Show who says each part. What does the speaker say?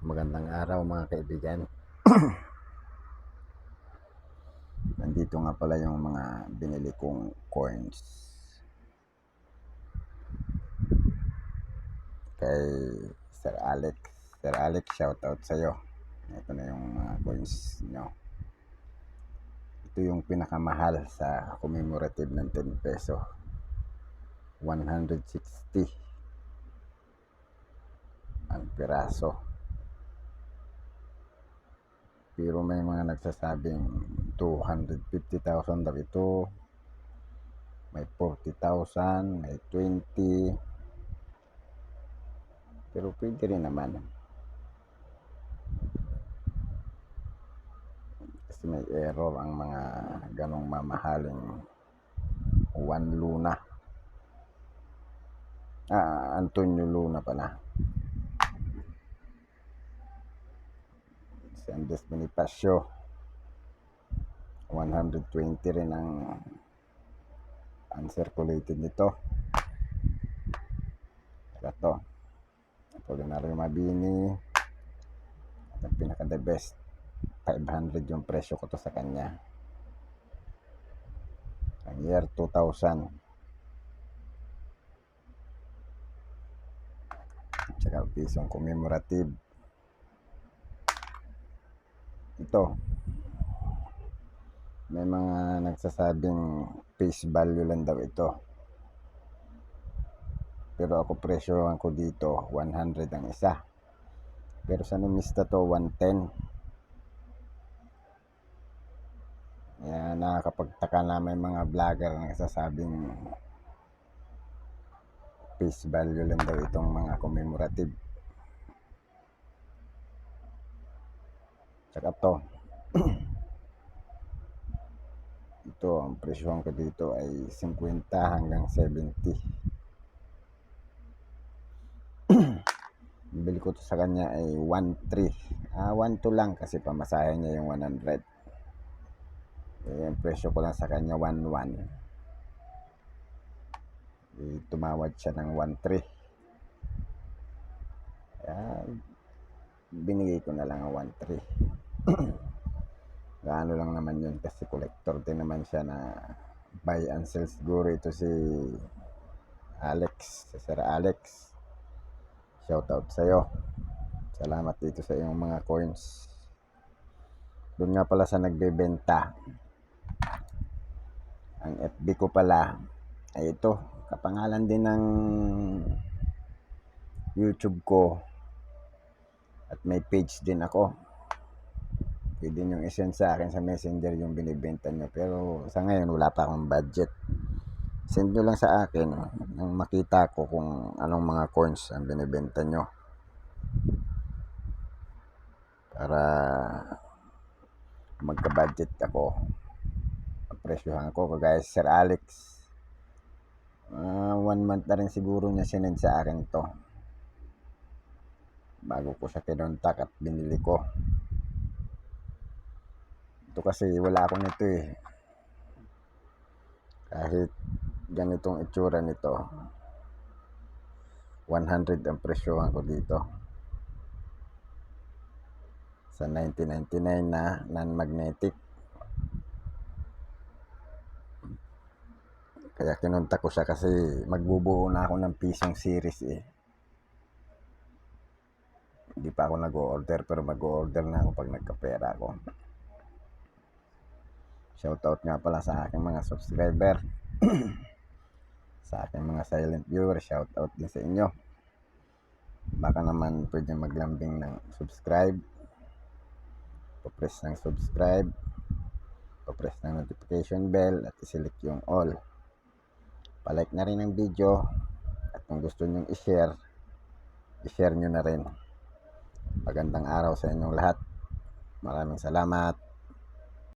Speaker 1: Magandang araw mga kaibigan. Nandito nga pala yung mga binili kong coins. Kay Sir Alex. Sir Alex, shout out sa'yo. Ito na yung mga coins nyo. Ito yung pinakamahal sa commemorative ng 10 peso. 160 ang piraso. Pero may mga nagsasabing 250,000 daw ito. May 40,000, may 20. Pero pwede rin naman. Kasi may error ang mga ganong mamahaling Juan Luna. Ah, Antonio Luna pala. Si Andres Bonifacio. 120 rin ang uncirculated nito. Saka to. Apolinario Mabini. At ang pinaka the best. 500 yung presyo ko to sa kanya. Ang year 2000. Tsaka pisong commemorative. Ito. May mga nagsasabing face value lang daw ito. Pero ako presyohan ko dito 100 ang isa. Pero sa numista to 110. Kaya nakakapagtaka na may mga vlogger na nagsasabing face value lang daw itong mga commemorative. Tsaka to. ito, ang presyohan ko dito ay 50 hanggang 70. Bili ko to sa kanya ay 1.3. Ah, 1.2 lang kasi pamasahe niya yung 100. Eh, presyo ko lang sa kanya 1.1. Eh, tumawad siya ng 1.3. Kaya, binigay ko na lang ang 1.3. Gaano lang naman yun kasi collector din naman siya na buy and sell siguro ito si Alex, si Sir Alex. Shout out sa'yo. Salamat dito sa iyong mga coins. Doon nga pala sa nagbebenta. Ang FB ko pala ay ito. Kapangalan din ng YouTube ko. At may page din ako. Pwede nyo isend sa akin sa messenger yung binibenta nyo. Pero sa ngayon wala pa akong budget. Send nyo lang sa akin nang makita ko kung anong mga coins ang binibenta nyo. Para magka-budget ako. Presyohan ko kagaya Sir Alex. Ah, one month na rin siguro niya sinend sa akin to. Bago ko siya kinontak at binili ko. Ito kasi wala ako nito eh. Kahit ganitong itsura nito. 100 ang presyohan ko dito. Sa 1999 na non-magnetic. Kaya kinunta ko siya kasi magbubuo na ako ng pisong series eh. Hindi pa ako nag-order pero mag-order na ako pag nagkapera ako. Shoutout nga pala sa aking mga subscriber. sa aking mga silent viewer, shoutout din sa inyo. Baka naman pwede maglambing ng subscribe. Papress ng subscribe. Papress ng notification bell at iselect yung all. Palike na rin ang video. At kung gusto nyong i-share, i-share nyo na rin. Magandang araw sa inyong lahat. Maraming salamat.